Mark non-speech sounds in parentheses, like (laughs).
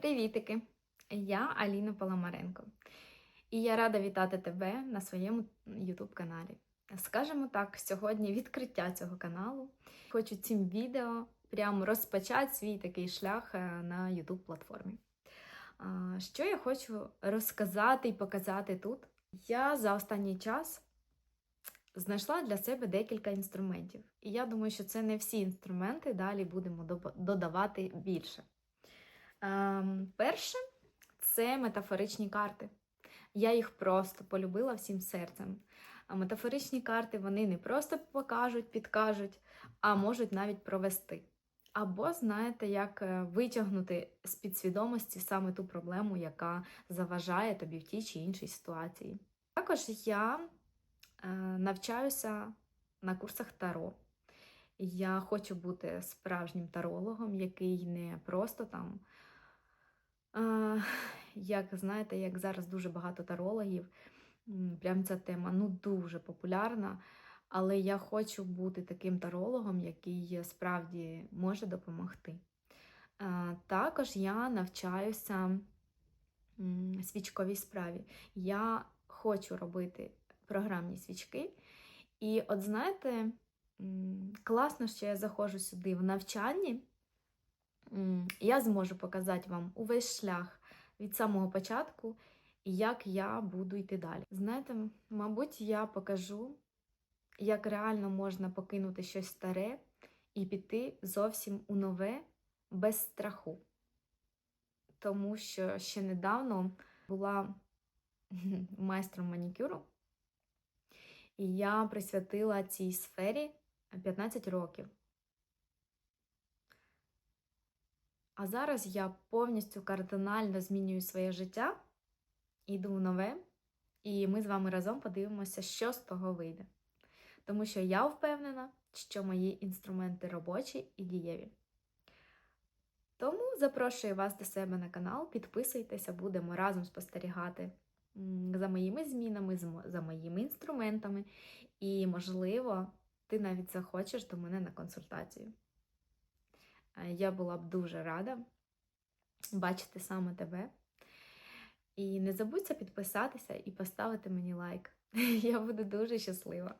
Привітики! Я Аліна Паламаренко. І я рада вітати тебе на своєму YouTube каналі. Скажемо так, сьогодні відкриття цього каналу. Хочу цим відео прямо розпочати свій такий шлях е, на YouTube платформі. Що я хочу розказати і показати тут? Я за останній час знайшла для себе декілька інструментів. І я думаю, що це не всі інструменти, далі будемо додавати більше. Ем, перше це метафоричні карти. Я їх просто полюбила всім серцем. А метафоричні карти вони не просто покажуть, підкажуть, а можуть навіть провести. Або знаєте, як е, витягнути з підсвідомості саме ту проблему, яка заважає тобі в тій чи іншій ситуації. Також я е, навчаюся на курсах Таро. Я хочу бути справжнім тарологом, який не просто там, як знаєте, як зараз дуже багато тарологів, прям ця тема ну дуже популярна. Але я хочу бути таким тарологом, який справді може допомогти. Також я навчаюся свічковій справі. Я хочу робити програмні свічки. І от знаєте, класно, що я заходжу сюди в навчанні. Я зможу показати вам увесь шлях від самого початку, і як я буду йти далі. Знаєте, мабуть, я покажу, як реально можна покинути щось старе і піти зовсім у нове без страху. Тому що ще недавно була (laughs) майстром манікюру, і я присвятила цій сфері 15 років. А зараз я повністю кардинально змінюю своє життя, йду в нове, і ми з вами разом подивимося, що з того вийде. Тому що я впевнена, що мої інструменти робочі і дієві. Тому запрошую вас до себе на канал, підписуйтеся, будемо разом спостерігати за моїми змінами, за моїми інструментами, і, можливо, ти навіть захочеш до мене на консультацію. Е, Я була б дуже рада бачити саме тебе. І не забудься підписатися і поставити мені лайк. (laughs) Я буду дуже щаслива.